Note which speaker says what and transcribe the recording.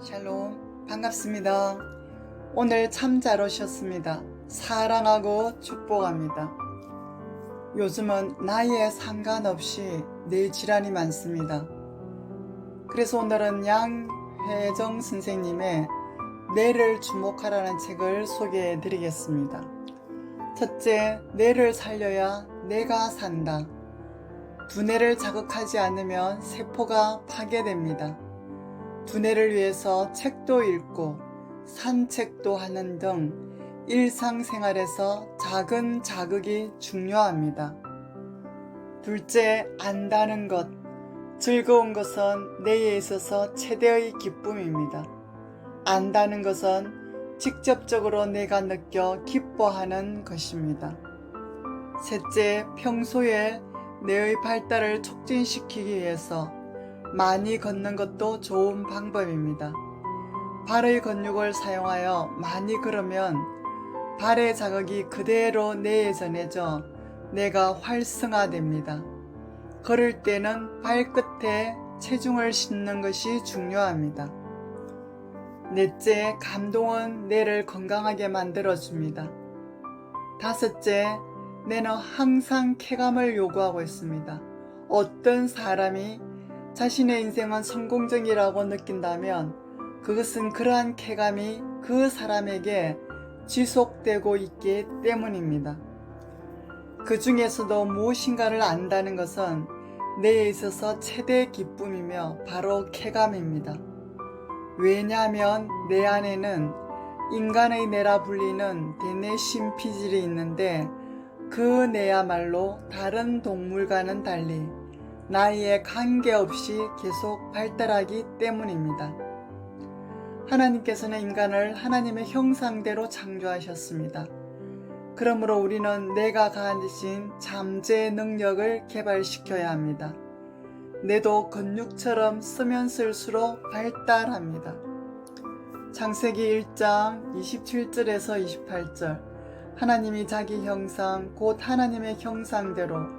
Speaker 1: 샬롬 반갑습니다. 오늘 참 잘 오셨습니다. 사랑하고 축복합니다. 요즘은 나이에 상관없이 뇌 질환이 많습니다. 그래서 오늘은 양혜정 선생님의 뇌를 주목하라는 책을 소개해 드리겠습니다. 첫째, 뇌를 살려야 내가 산다. 두뇌를 자극하지 않으면 세포가 파괴됩니다. 두뇌를 위해서 책도 읽고 산책도 하는 등 일상생활에서 작은 자극이 중요합니다. 둘째, 안다는 것. 즐거운 것은 내에 있어서 최대의 기쁨입니다. 안다는 것은 직접적으로 내가 느껴 기뻐하는 것입니다. 셋째, 평소에 뇌의 발달을 촉진시키기 위해서 많이 걷는 것도 좋은 방법입니다. 발의 근육을 사용하여 많이 걸으면 발의 자극이 그대로 뇌에 전해져 뇌가 활성화됩니다. 걸을 때는 발끝에 체중을 싣는 것이 중요합니다. 넷째, 감동은 뇌를 건강하게 만들어줍니다. 다섯째, 뇌는 항상 쾌감을 요구하고 있습니다. 어떤 사람이 자신의 인생은 성공적이라고 느낀다면 그것은 그러한 쾌감이 그 사람에게 지속되고 있기 때문입니다. 그 중에서도 무엇인가를 안다는 것은 내에 있어서 최대 기쁨이며 바로 쾌감입니다. 왜냐하면 내 안에는 인간의 뇌라 불리는 대뇌 심피질이 있는데 그 뇌야말로 다른 동물과는 달리 나이에 관계없이 계속 발달하기 때문입니다. 하나님께서는 인간을 하나님의 형상대로 창조하셨습니다. 그러므로 우리는 내가 가진 잠재 능력을 개발시켜야 합니다. 뇌도 근육처럼 쓰면 쓸수록 발달합니다. 창세기 1장 27절에서 28절 하나님이 자기 형상 곧 하나님의 형상대로